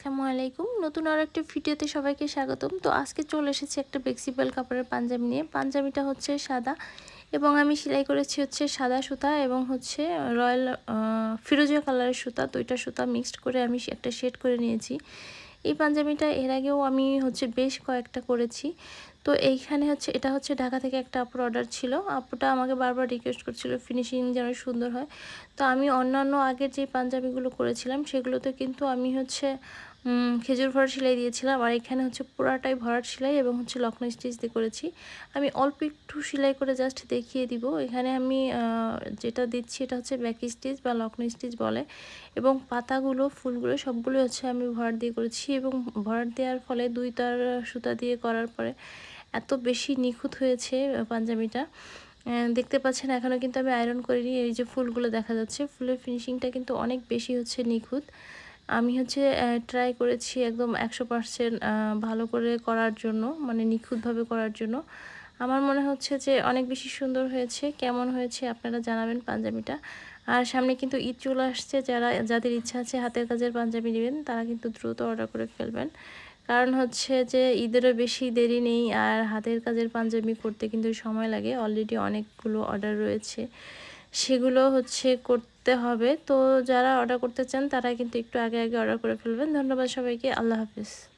আসসালামু আলাইকুম। নতুন আর একটা ভিডিওতে সবাইকে স্বাগতম। তো আজকে চলে এসেছি একটা ফ্লেক্সিবল কাপড়ের পাঞ্জাবি নিয়ে। পাঞ্জাবিটা হচ্ছে সাদা এবং আমি সেলাই করেছি হচ্ছে সাদা সুতা এবং হচ্ছে রয়্যাল ফিরোজা কালারের সুতা। দুইটা সুতা মিক্সড করে আমি একটা শেড করে নিয়েছি। এই পাঞ্জাবিটা এর আগেও আমি হচ্ছে বেশ কয়েকটা করেছি। তো এইখানে হচ্ছে, এটা হচ্ছে ঢাকা থেকে একটা আপুর অর্ডার ছিল। আপুটা আমাকে বারবার রিকোয়েস্ট করছিল ফিনিশিং যেন সুন্দর হয়। তো আমি অন্যান্য আগের যে পাঞ্জাবিগুলো করেছিলাম, সেগুলোতে কিন্তু আমি হচ্ছে খেজুর ভরা সেলাই দিয়েছিলাম। আর এখানে হচ্ছে পুরাটাই ভরাট সেলাই এবং হচ্ছে লক্ষ্ণ স্টিচ দিয়ে করেছি। আমি অল্প একটু সেলাই করে জাস্ট দেখিয়ে দিব। এখানে আমি যেটা দিচ্ছি এটা হচ্ছে ব্যাক স্টিচ বা লক্ষ্ণ স্টিচ বলে। এবং পাতাগুলো, ফুলগুলো সবগুলো হচ্ছে আমি ভরাট দিয়ে করেছি এবং ভরাট দেওয়ার ফলে দুই তার সুতা দিয়ে করার পরে এত বেশি নিখুঁত হয়েছে পাঞ্জাবিটা। দেখতে পাচ্ছেন এখনও কিন্তু আমি আয়রন করিনি, এই যে ফুলগুলো দেখা যাচ্ছে, ফুলের ফিনিশিংটা কিন্তু অনেক বেশি হচ্ছে নিখুঁত। আমি হচ্ছে ট্রাই করেছি একদম একশো পার্সেন্ট ভালো করে করার জন্য মানে নিখুঁতভাবে করার জন্য। আমার মনে হচ্ছে যে অনেক বেশি সুন্দর হয়েছে, কেমন হয়েছে আপনারা জানাবেন পাঞ্জাবিটা। আর সামনে কিন্তু ঈদ চলে আসছে, যারা, যাদের ইচ্ছা আছে হাতের কাজের পাঞ্জাবি নেবেন, তারা কিন্তু দ্রুত অর্ডার করে ফেলবেন। কারণ হচ্ছে যে ঈদেরও বেশি দেরি নেই আর হাতের কাজের পাঞ্জাবি করতে কিন্তু সময় লাগে। অলরেডি অনেকগুলো অর্ডার রয়েছে। সেগুলো হচ্ছে করতে হবে। তো যারা অর্ডার করতে চান তারা কিন্তু একটু আগে আগে অর্ডার করে ফেলবেন। ধন্যবাদ সবাইকে। আল্লাহ হাফিজ।